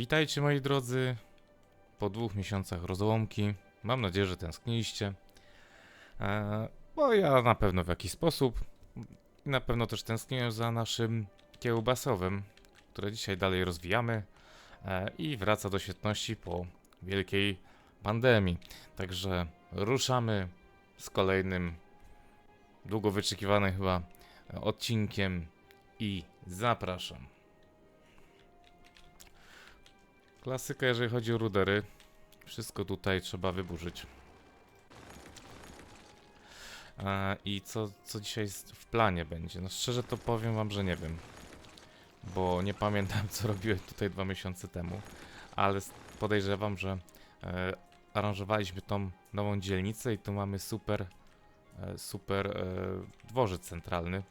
Witajcie moi drodzy. Po dwóch miesiącach rozłąki. Mam nadzieję, że tęskniliście. E, bo ja na pewno w jakiś sposób. Na pewno też tęskniłem za naszym kiełbasowym, które dzisiaj dalej rozwijamy. E, I wraca do świetności po wielkiej pandemii. Także ruszamy z kolejnym długo wyczekiwanym chyba odcinkiem i zapraszam. Klasyka, jeżeli chodzi o rudery. Wszystko tutaj trzeba wyburzyć. I co, co dzisiaj w planie będzie? No szczerze to powiem wam, że nie wiem. Bo nie pamiętam co robiłem tutaj dwa miesiące temu. Ale podejrzewam, że e, aranżowaliśmy tą nową dzielnicę i tu mamy super, e, super e, dworzec centralny.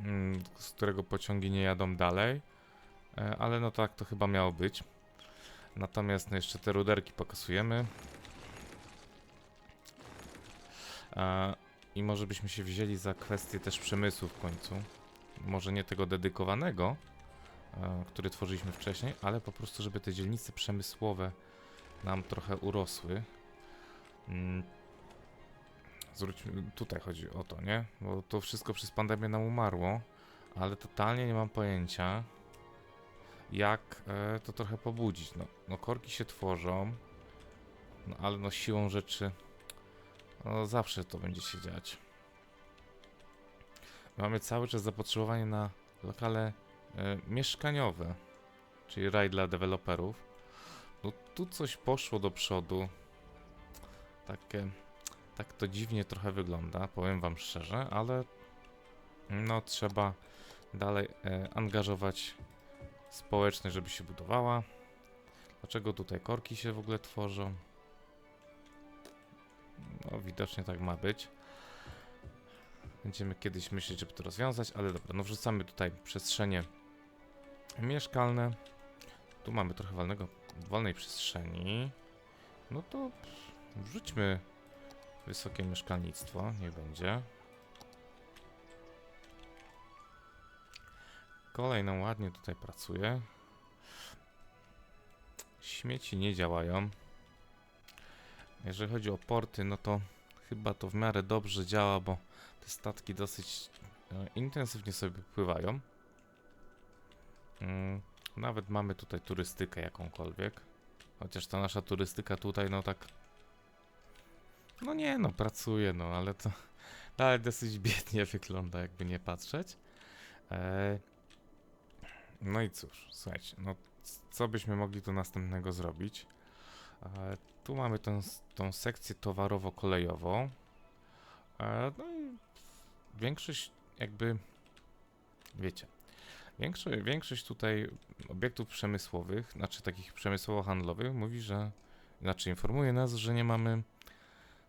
mm, Z którego pociągi nie jadą dalej. E, Ale no tak to chyba miało być. Natomiast no jeszcze te ruderki pokasujemy. E, I może byśmy się wzięli za kwestię też przemysłu w końcu. Może nie tego dedykowanego, e, który tworzyliśmy wcześniej, ale po prostu, żeby te dzielnice przemysłowe nam trochę urosły. Mm. Zwróćmy, tutaj chodzi o to, nie? Bo to wszystko przez pandemię nam umarło, ale totalnie nie mam pojęcia, jak e, to trochę pobudzić. No, no korki się tworzą, no ale no siłą rzeczy no zawsze to będzie się dziać. Mamy cały czas zapotrzebowanie na lokale e, mieszkaniowe, czyli raj dla deweloperów. No tu coś poszło do przodu. Takie, tak to dziwnie trochę wygląda, powiem wam szczerze, ale no trzeba dalej e, angażować społeczność, żeby się budowała. Dlaczego tutaj korki się w ogóle tworzą? No, widocznie tak ma być. Będziemy kiedyś myśleć, żeby to rozwiązać, ale dobra, no wrzucamy tutaj przestrzenie mieszkalne. Tu mamy trochę wolnego, wolnej przestrzeni. No to wrzućmy wysokie mieszkalnictwo, niech będzie. Kolej nam ładnie tutaj pracuje. Śmieci nie działają. Jeżeli chodzi o porty, no to chyba to w miarę dobrze działa, bo te statki dosyć e, intensywnie sobie pływają. Mm, nawet mamy tutaj turystykę jakąkolwiek. Chociaż ta nasza turystyka tutaj, no tak. No nie, no pracuje, no ale to dalej dosyć biednie wygląda, jakby nie patrzeć. E, no i cóż, słuchajcie, no co byśmy mogli tu następnego zrobić? E, tu mamy tą sekcję towarowo-kolejową. E, no i większość jakby, wiecie, większość, większość tutaj obiektów przemysłowych, znaczy takich przemysłowo-handlowych mówi, że, znaczy informuje nas, że nie mamy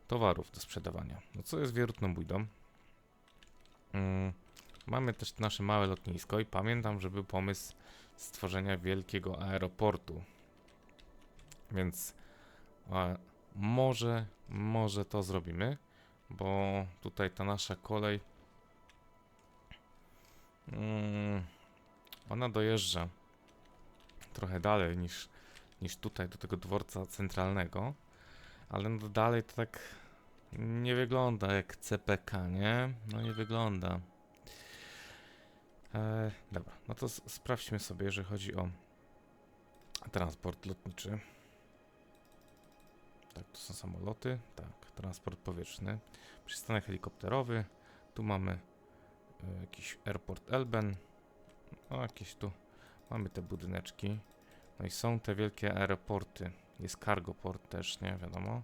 towarów do sprzedawania. No co jest wierutną bójdą. Mm, mamy też nasze małe lotnisko i pamiętam, że był pomysł stworzenia wielkiego aeroportu. Więc może, może to zrobimy, bo tutaj ta nasza kolej mm, ona dojeżdża trochę dalej niż, niż tutaj do tego dworca centralnego, ale no dalej to tak nie wygląda jak CPK, nie? No nie wygląda. E, dobra, no to sprawdźmy sobie, jeżeli chodzi o transport lotniczy. Tak, to są samoloty. Tak, transport powietrzny. Przystanek helikopterowy. Tu mamy e, jakiś airport Elben. No, jakieś tu mamy te budyneczki. No i są te wielkie aeroporty. Jest cargo port też, nie wiadomo.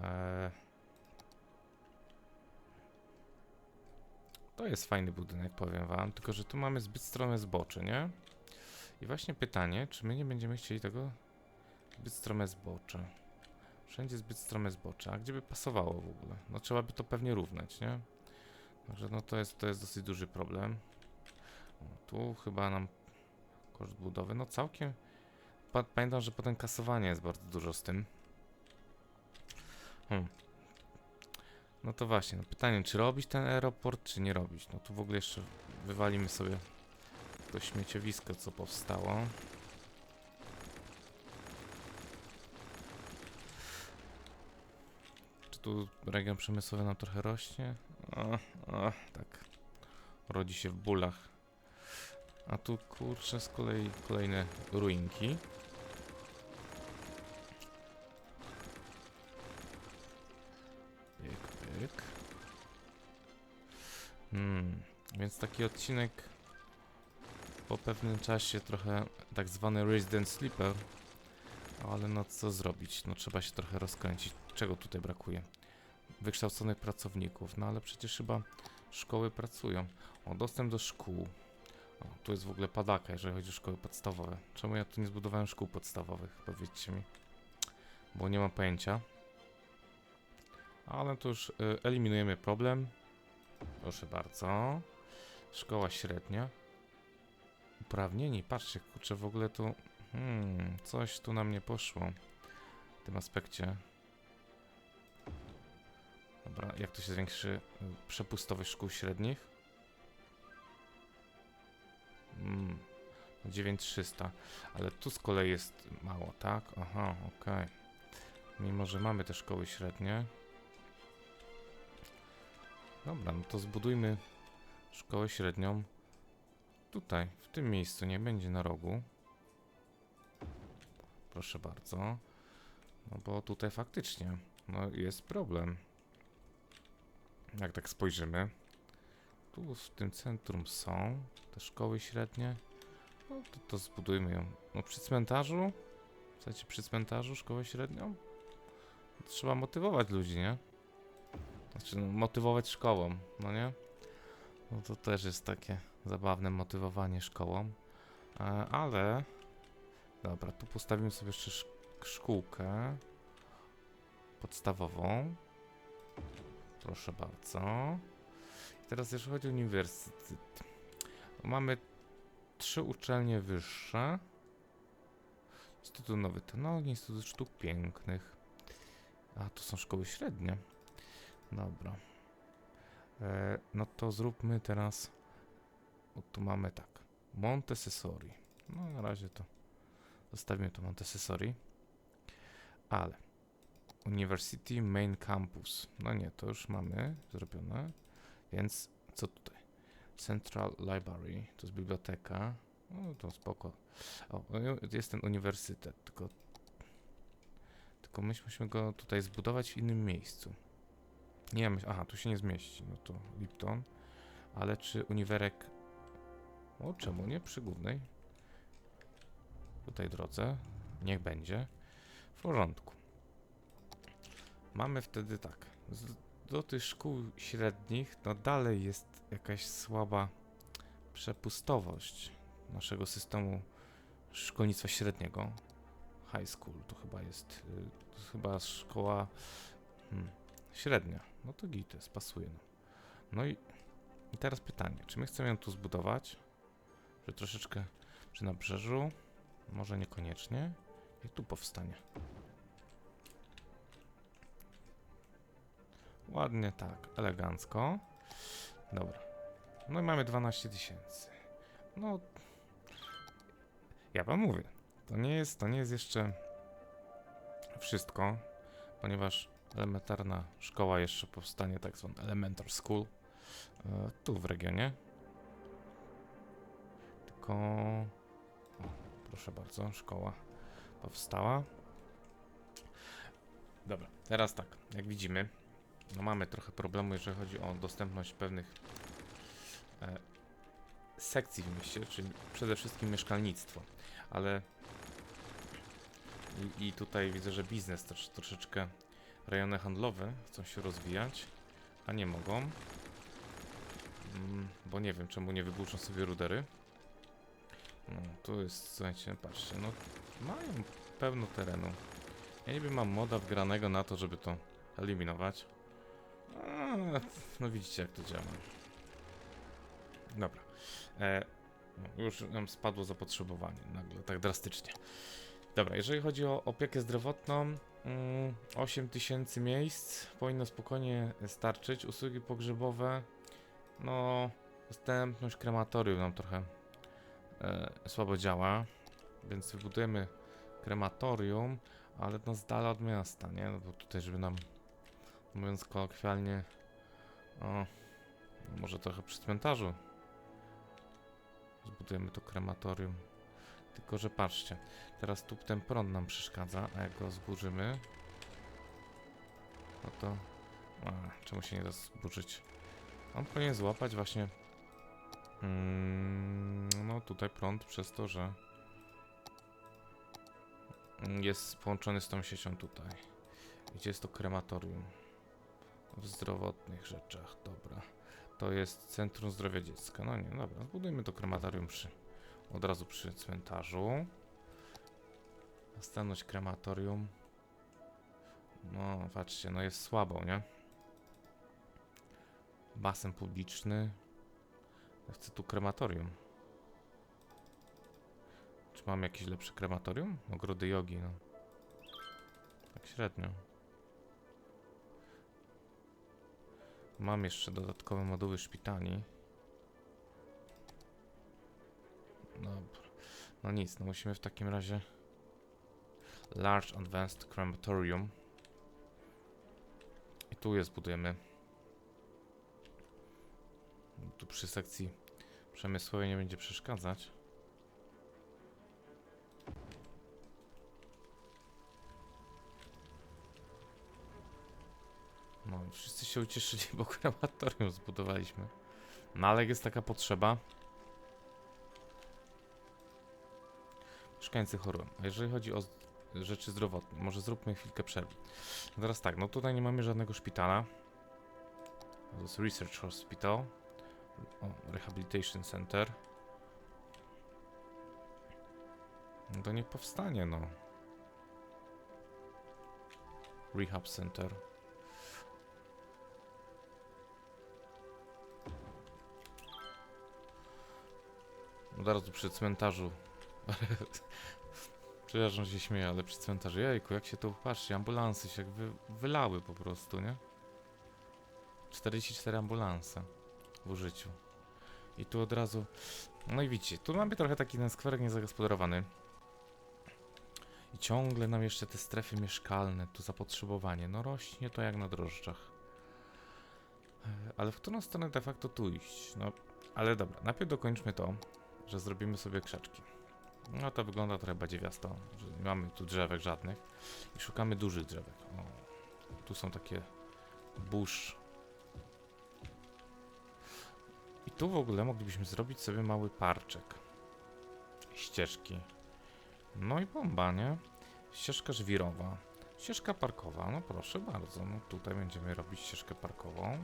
E, to jest fajny budynek, powiem wam. Tylko, że tu mamy zbyt strome zbocze, nie? I właśnie pytanie, czy my nie będziemy chcieli tego zbyt strome zbocze. Wszędzie zbyt strome zbocze. A gdzie by pasowało w ogóle? No trzeba by to pewnie równać, nie? Także no to jest, to jest dosyć duży problem. Tu chyba nam koszt budowy, no całkiem... Pa, pamiętam, że potem kasowanie jest bardzo dużo z tym. Hmm. No to właśnie, no pytanie, czy robić ten aeroport, czy nie robić? No tu w ogóle jeszcze wywalimy sobie to śmieciowisko, co powstało. Czy tu region przemysłowy nam trochę rośnie? O, o, tak. Rodzi się w bólach. A tu kurczę z kolei kolejne ruinki. Hmm, więc taki odcinek po pewnym czasie trochę tak zwany Resident Sleeper. Ale no co zrobić? No trzeba się trochę rozkręcić. Czego tutaj brakuje? Wykształconych pracowników. No ale przecież chyba szkoły pracują. O, dostęp do szkół. O, tu jest w ogóle padaka, jeżeli chodzi o szkoły podstawowe. Czemu ja tu nie zbudowałem szkół podstawowych? Powiedzcie mi. Bo nie mam pojęcia. Ale to już y, eliminujemy problem. Proszę bardzo. Szkoła średnia. Uprawnieni, patrzcie, kurczę, w ogóle tu... Hmm, coś tu nam nie poszło w tym aspekcie. Dobra, jak to się zwiększy y, przepustowość szkół średnich? Hmm, 9300, ale tu z kolei jest mało, tak? Aha, okej. Mimo, że mamy te szkoły średnie. Dobra, no to zbudujmy szkołę średnią tutaj, w tym miejscu, nie będzie na rogu. Proszę bardzo. No bo tutaj faktycznie, no jest problem. Jak tak spojrzymy, tu w tym centrum są te szkoły średnie. No to, to zbudujmy ją. No przy cmentarzu? Chcecie przy cmentarzu szkołę średnią? Trzeba motywować ludzi, nie? Znaczy, no, motywować szkołą, no nie? No to też jest takie zabawne motywowanie szkołą. E, ale... Dobra, tu postawimy sobie jeszcze sz szkółkę podstawową. Proszę bardzo. I teraz jeżeli chodzi o uniwersytet. Mamy trzy uczelnie wyższe. Instytut Nowych Technologii, Instytut Sztuk Pięknych. A, to są szkoły średnie. Dobra. E, no to zróbmy teraz. O, tu mamy tak. Montessori. No na razie to zostawimy to Montessori. Ale University Main Campus. No nie, to już mamy zrobione. Więc co tutaj? Central Library. To jest biblioteka. No to spoko. O, jest ten uniwersytet, tylko tylko myśmy go tutaj zbudować w innym miejscu. Nie aha, tu się nie zmieści, no to Lipton. Ale czy uniwerek... O, czemu nie? Przy głównej. Tutaj drodze. Niech będzie. W porządku. Mamy wtedy tak. Do tych szkół średnich, no dalej jest jakaś słaba przepustowość naszego systemu szkolnictwa średniego. High school to chyba jest, y, to chyba szkoła hmm, średnia. No to git, jest, pasuje. No, no i, i teraz pytanie, czy my chcemy ją tu zbudować? Że troszeczkę przy nabrzeżu? Może niekoniecznie. I tu powstanie. Ładnie tak, elegancko. Dobra. No i mamy 12 tysięcy. No. Ja wam mówię. To nie jest, to nie jest jeszcze wszystko, ponieważ elementarna szkoła jeszcze powstanie, tak zwany elementar school, e, tu w regionie. Tylko, o, proszę bardzo, szkoła powstała. Dobra, teraz tak, jak widzimy, no mamy trochę problemu, jeżeli chodzi o dostępność pewnych e, sekcji w mieście, czyli przede wszystkim mieszkalnictwo, ale i, i tutaj widzę, że biznes też troszeczkę rejony handlowe chcą się rozwijać, a nie mogą. Mm, bo nie wiem, czemu nie wygłuszą sobie rudery. No, tu jest, słuchajcie, patrzcie, no mają pełno terenu. Ja niby mam moda wgranego na to, żeby to eliminować. No widzicie, jak to działa. Dobra. E, no, już nam spadło zapotrzebowanie nagle, tak drastycznie. Dobra, jeżeli chodzi o opiekę zdrowotną, 8000 mm, miejsc powinno spokojnie starczyć. Usługi pogrzebowe, no, dostępność krematorium nam trochę e, słabo działa, więc wybudujemy krematorium, ale no z dala od miasta, nie? No bo tutaj, żeby nam Mówiąc kolokwialnie, o, może trochę przy cmentarzu zbudujemy to krematorium. Tylko, że patrzcie, teraz tu ten prąd nam przeszkadza, a jak go zburzymy, no to... A, czemu się nie da zburzyć? On powinien złapać właśnie... Mm, no tutaj prąd przez to, że jest połączony z tą siecią tutaj. Gdzie jest to krematorium? W zdrowotnych rzeczach, dobra. To jest Centrum Zdrowia Dziecka. No nie, dobra, zbudujmy to krematorium przy, od razu przy cmentarzu. Zastanąć krematorium. No, patrzcie, no jest słabo, nie? Basen publiczny. Ja chcę tu krematorium. Czy mam jakieś lepsze krematorium? Ogrody jogi, no. Tak średnio. Mam jeszcze dodatkowe moduły szpitali. Dobra. No nic, no musimy w takim razie Large Advanced Crematorium. I tu je zbudujemy. Tu przy sekcji przemysłowej nie będzie przeszkadzać. No, wszyscy się ucieszyli, bo krematorium zbudowaliśmy. No ale jest taka potrzeba. Mieszkańcy chorują. A jeżeli chodzi o rzeczy zdrowotne, może zróbmy chwilkę przerwy. Teraz tak, no tutaj nie mamy żadnego szpitala. To jest Research Hospital. O, Rehabilitation Center. No to niech powstanie, no. Rehab Center. Od razu przy cmentarzu. Przepraszam, się śmieję, ale przy cmentarzu. Jejku, jak się tu patrzcie, ambulansy się jak wy, wylały po prostu, nie? 44 ambulanse w użyciu. I tu od razu. No i widzicie, tu mamy trochę taki ten skwerek niezagospodarowany. I ciągle nam jeszcze te strefy mieszkalne, tu zapotrzebowanie. No rośnie to jak na drożdżach. Ale w którą stronę de facto tu iść? No, ale dobra, najpierw dokończmy to, że zrobimy sobie krzaczki. No to wygląda trochę badziewiasto, że nie mamy tu drzewek żadnych. I szukamy dużych drzewek. O, tu są takie burz. I tu w ogóle moglibyśmy zrobić sobie mały parczek. Ścieżki. No i bomba, nie? Ścieżka żwirowa. Ścieżka parkowa, no proszę bardzo. No tutaj będziemy robić ścieżkę parkową.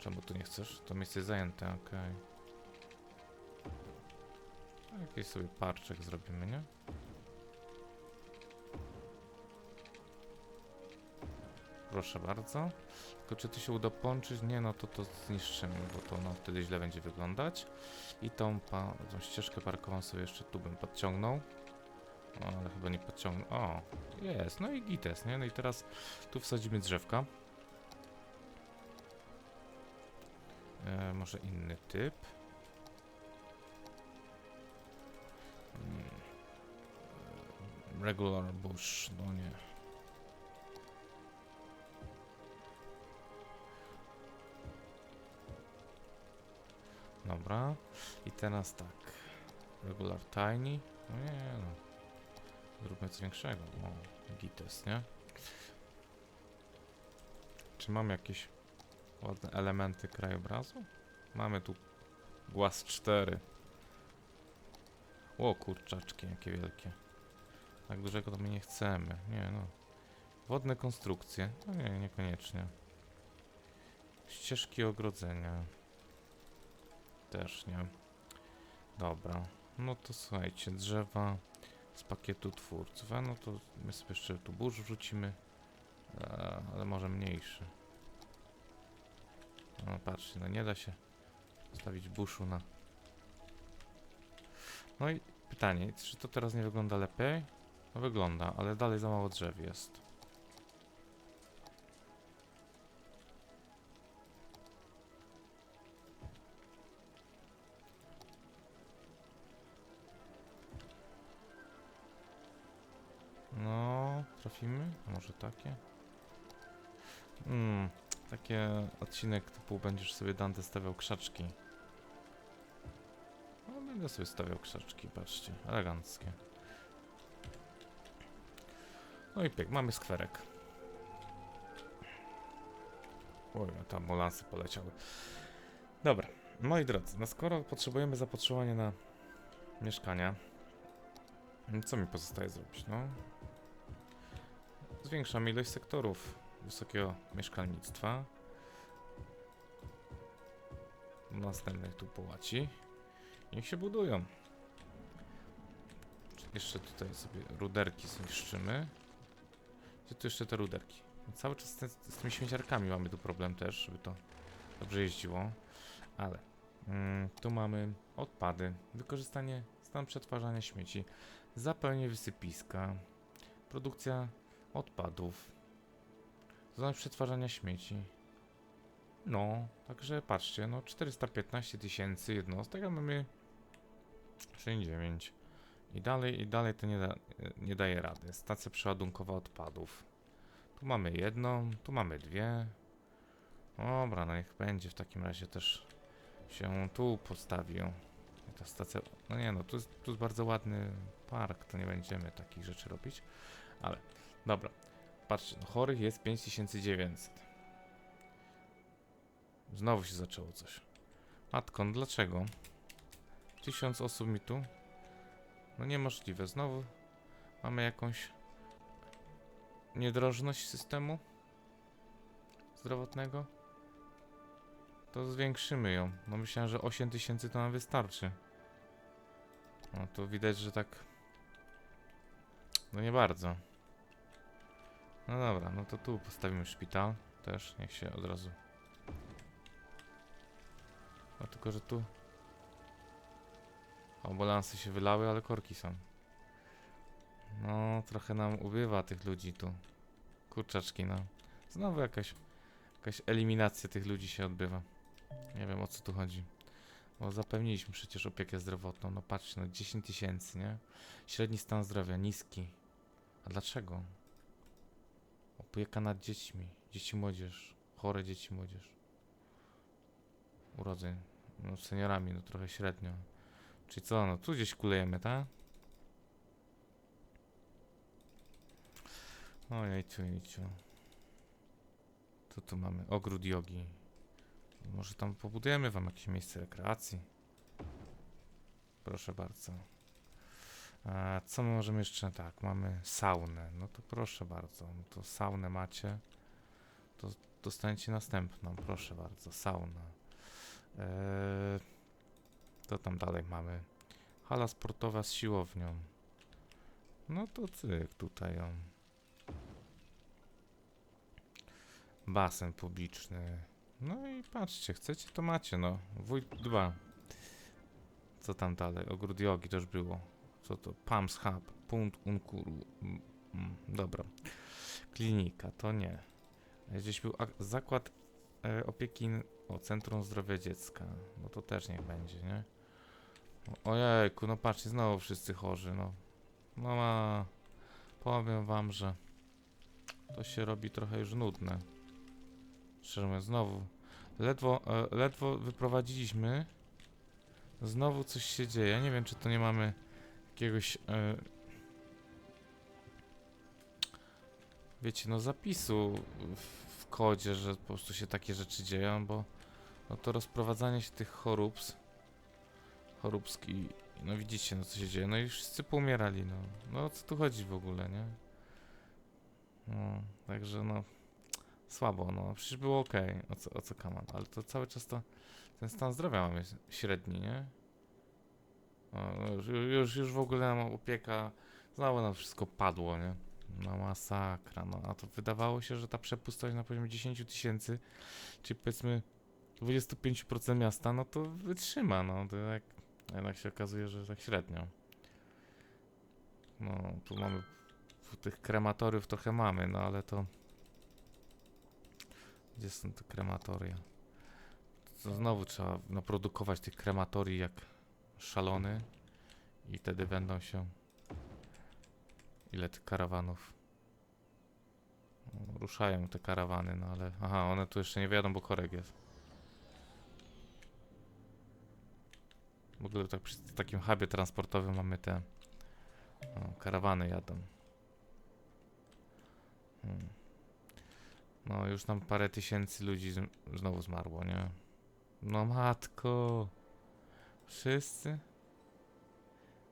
Czemu tu nie chcesz? To miejsce jest zajęte, okej. Jakiś sobie parczek zrobimy, nie? Proszę bardzo. Tylko czy to się uda połączyć? Nie, no to to zniszczymy, bo to no wtedy źle będzie wyglądać. I tą, pa, tą ścieżkę parkową sobie jeszcze tu bym podciągnął. O, ale chyba nie podciągnął. O, jest, no i gites, nie? No i teraz tu wsadzimy drzewka. E, może inny typ. Regular bush, no nie. Dobra. I teraz tak. Regular tiny. No nie no. Zróbmy coś większego. O, gites, nie? Czy mam jakieś ładne elementy krajobrazu? Mamy tu głaz 4. O kurczaczki, jakie wielkie. Tak dużego to my nie chcemy. Nie no. Wodne konstrukcje. No nie, niekoniecznie. Ścieżki ogrodzenia. Też nie. Dobra. No to słuchajcie, drzewa z pakietu twórców. A no to my sobie jeszcze tu burz wrzucimy. Ale może mniejszy. No patrzcie, no nie da się stawić buszu na... No i pytanie, czy to teraz nie wygląda lepiej? No wygląda, ale dalej za mało drzew jest. No, trafimy? Może takie? Mm, takie odcinek typu będziesz sobie Dante stawiał krzaczki. No, będę sobie stawiał krzaczki, patrzcie, eleganckie. No i pyk, mamy skwerek. Oj, a tam molansy poleciały. Dobra, moi drodzy, no skoro potrzebujemy zapotrzebowania na mieszkania, no co mi pozostaje zrobić? No, zwiększamy ilość sektorów wysokiego mieszkalnictwa. Następnych tu połaci. Niech się budują. Jeszcze tutaj sobie ruderki zniszczymy. Gdzie tu jeszcze te ruderki? Cały czas te, z tymi śmieciarkami mamy tu problem też, żeby to dobrze jeździło. Ale mm, tu mamy odpady, wykorzystanie stan przetwarzania śmieci, zapełnienie wysypiska, produkcja odpadów, zdolność przetwarzania śmieci. No, także patrzcie, no 415 tysięcy jednostek, a mamy 69. I dalej, i dalej to nie, da, nie daje rady. Stacja przeładunkowa odpadów. Tu mamy jedną, tu mamy dwie. Dobra, no niech będzie w takim razie też się tu postawił. Ta stacja, no nie no, tu jest, tu jest bardzo ładny park, to nie będziemy takich rzeczy robić. Ale, dobra. Patrzcie, no chorych jest 5900. Znowu się zaczęło coś. Matko, no dlaczego? 1000 osób mi tu? No niemożliwe. Znowu mamy jakąś niedrożność systemu zdrowotnego. To zwiększymy ją. No myślałem, że 8000 to nam wystarczy. No to widać, że tak... No nie bardzo. No dobra, no to tu postawimy szpital też, niech się od razu. No tylko, że tu ambulansy się wylały, ale korki są. No, trochę nam ubywa tych ludzi tu. Kurczaczki, no. Znowu jakaś, jakaś eliminacja tych ludzi się odbywa. Nie wiem o co tu chodzi. Bo zapewniliśmy przecież opiekę zdrowotną. No patrzcie, no 10 tysięcy, nie? Średni stan zdrowia niski. A dlaczego? Opieka nad dziećmi. Dzieci młodzież. Chore dzieci młodzież. Urodzeń. No seniorami, no trochę średnio. Czyli co, no tu gdzieś kulejemy, tak? Ojejciu, jejciu. Co tu mamy? Ogród jogi. Może tam pobudujemy wam jakieś miejsce rekreacji. Proszę bardzo. A co my możemy jeszcze? Tak, mamy saunę. No to proszę bardzo. No to saunę macie. To dostaniecie następną. Proszę bardzo, sauna. Eee, co tam dalej mamy? Hala sportowa z siłownią. No to cyk, tutaj ją. Basen publiczny. No i patrzcie, chcecie to macie, no. Wójt 2. Co tam dalej? Ogród jogi też było. Co to? Pams Hub. Punkt Unkuru. Mm, mm, dobra. Klinika, to nie. Gdzieś był ak- zakład e, opieki, o, Centrum Zdrowia Dziecka. No to też niech będzie, nie? Ojejku, no patrzcie, znowu wszyscy chorzy, no. No ma... Powiem wam, że to się robi trochę już nudne. Szczerze mówiąc, znowu. Ledwo, e, ledwo wyprowadziliśmy. Znowu coś się dzieje. Nie wiem, czy to nie mamy jakiegoś... E, wiecie, no zapisu w, w kodzie, że po prostu się takie rzeczy dzieją, bo no to rozprowadzanie się tych chorób, choróbski, no widzicie, no co się dzieje, no i wszyscy poumierali, no. No o co tu chodzi w ogóle, nie? No, także no, słabo, no, przecież było ok, o co, o co kaman, ale to cały czas to, ten stan zdrowia mamy średni, nie? O, już, już, już w ogóle nam opieka, znowu nam wszystko padło, nie? No masakra, no, a to wydawało się, że ta przepustowość na poziomie 10 tysięcy, czyli powiedzmy 25% miasta, no to wytrzyma, no, to jak, jednak się okazuje, że tak średnio. No, tu mamy, tych krematoriów trochę mamy, no ale to... Gdzie są te krematoria? To znowu trzeba naprodukować tych krematorii jak szalony i wtedy będą się... Ile tych karawanów? ruszają te karawany, no ale... Aha, one tu jeszcze nie wiadomo, bo korek jest. W ogóle tak przy takim hubie transportowym mamy te... O, karawany jadą. Hmm. No, już nam parę tysięcy ludzi z, znowu zmarło, nie? No matko! Wszyscy?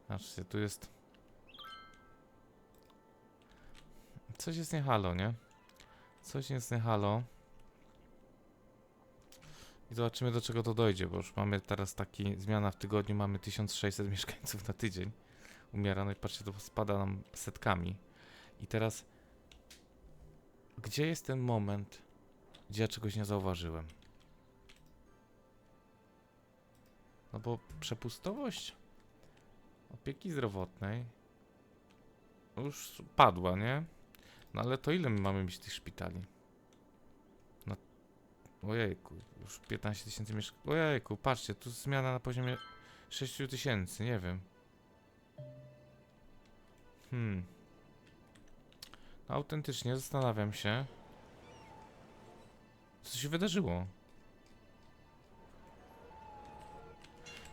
Patrzcie, tu jest... Coś jest nie halo, nie? Coś jest nie halo. I zobaczymy do czego to dojdzie, bo już mamy teraz taki zmiana w tygodniu, mamy 1600 mieszkańców na tydzień. Umiera, no i patrzcie, to spada nam setkami. I teraz gdzie jest ten moment, gdzie ja czegoś nie zauważyłem? No bo przepustowość opieki zdrowotnej już padła, nie? No ale to ile my mamy mieć tych szpitali? Ojejku, już 15 tysięcy mieszkań. Ojejku, patrzcie, tu zmiana na poziomie 6 tysięcy, nie wiem. Hmm. No, autentycznie zastanawiam się, co się wydarzyło.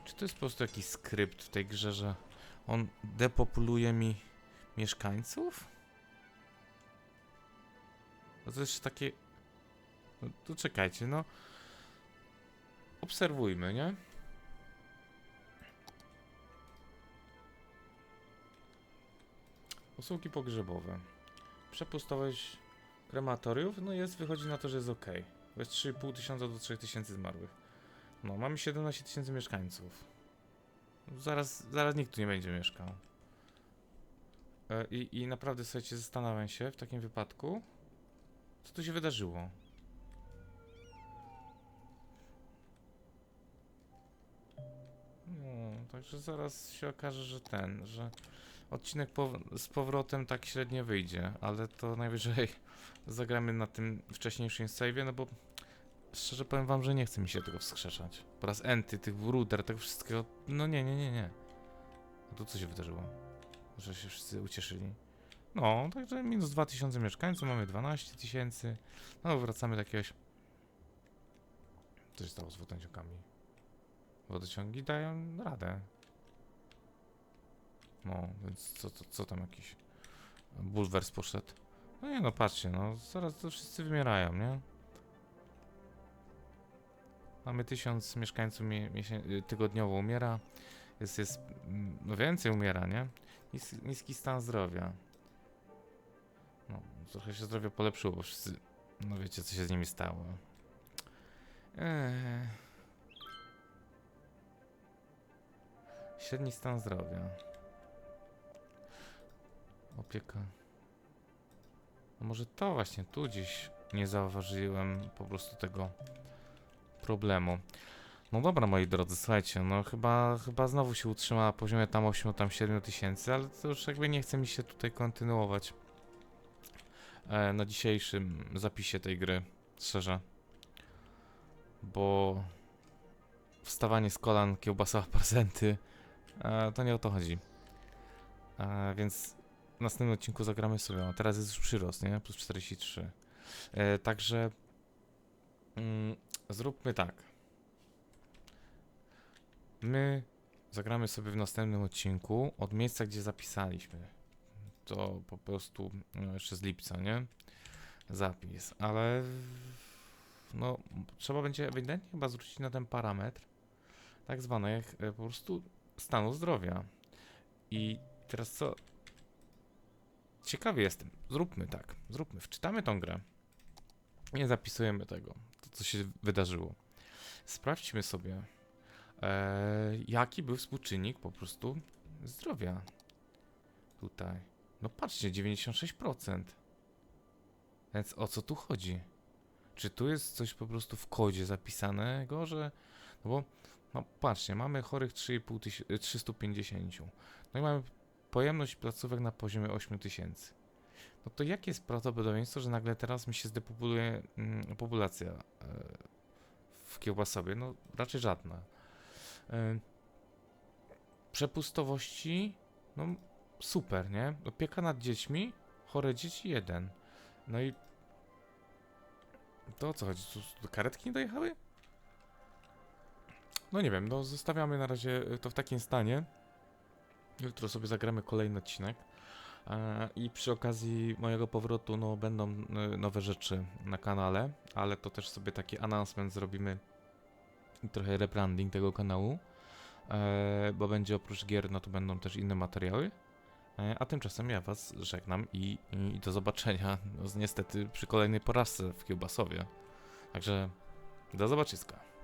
Czy to jest po prostu jakiś skrypt w tej grze, że on depopuluje mi mieszkańców? No to jest takie... No to czekajcie, no. Obserwujmy, nie? Usługi pogrzebowe. Przepustowość krematoriów, no jest, wychodzi na to, że jest ok. Jest 3,5 tysiąca do 3 tysięcy zmarłych. No, mamy 17 tysięcy mieszkańców. Zaraz, zaraz nikt tu nie będzie mieszkał. E, I, I naprawdę, słuchajcie, zastanawiam się w takim wypadku, co tu się wydarzyło. No, także zaraz się okaże, że ten, że odcinek pow- z powrotem tak średnio wyjdzie, ale to najwyżej zagramy na tym wcześniejszym save'ie, no bo szczerze powiem wam, że nie chce mi się tego wskrzeszać. Po raz enty, tych router, tego wszystkiego, no nie, nie, nie, nie. A tu co się wydarzyło? Że się wszyscy ucieszyli. No, także minus 2000 mieszkańców, mamy 12 tysięcy. No, wracamy do jakiegoś... Co się stało z wodociągami? Wodociągi dają radę. No, więc co, co, co tam jakiś bulwers poszedł? No nie no, patrzcie, no zaraz to wszyscy wymierają, nie? Mamy tysiąc mieszkańców mie miesię- y, tygodniowo umiera. Jest, jest, no więcej umiera, nie? Nis niski stan zdrowia. No, trochę się zdrowie polepszyło, bo wszyscy, no wiecie co się z nimi stało. Eee. Średni stan zdrowia. Opieka. No może to właśnie tu gdzieś nie zauważyłem po prostu tego problemu. No dobra, moi drodzy, słuchajcie, no chyba, chyba znowu się utrzyma na poziomie tam 8, tam 7 tysięcy, ale to już jakby nie chce mi się tutaj kontynuować e, na dzisiejszym zapisie tej gry, szczerze. Bo wstawanie z kolan, kiełbasa, prezenty, e, to nie o to chodzi. E, więc w następnym odcinku zagramy sobie. A teraz jest już przyrost, nie? Plus 43. E, także mm, zróbmy tak. My zagramy sobie w następnym odcinku od miejsca, gdzie zapisaliśmy. To po prostu no, jeszcze z lipca, nie? Zapis, ale no trzeba będzie ewidentnie chyba zwrócić na ten parametr tak zwany jak e, po prostu stanu zdrowia. I teraz co? Ciekawy jestem. Zróbmy tak. Zróbmy. Wczytamy tą grę. Nie zapisujemy tego. To, co się wydarzyło. Sprawdźmy sobie, e, jaki był współczynnik po prostu zdrowia. Tutaj. No patrzcie, 96%. Więc o co tu chodzi? Czy tu jest coś po prostu w kodzie zapisanego, że... No bo, no patrzcie, mamy chorych 3,5 tysiąca, 350. No i mamy pojemność placówek na poziomie 8000. No to jakie jest prawdopodobieństwo, że nagle teraz mi się zdepopuluje mm, populacja e, w kiełbasowie? No raczej żadna. E, przepustowości, no super, nie? Opieka nad dziećmi, chore dzieci jeden. No i To o co chodzi? Tu karetki nie dojechały? No nie wiem, no zostawiamy na razie y, to w takim stanie. Jutro sobie zagramy kolejny odcinek. E, I przy okazji mojego powrotu no, będą y, nowe rzeczy na kanale, ale to też sobie taki announcement zrobimy i trochę rebranding tego kanału, e, bo będzie oprócz gier, no to będą też inne materiały. E, a tymczasem ja was żegnam i, i, do zobaczenia no, niestety przy kolejnej porażce w Kiełbasowie. Także do zobaczyska.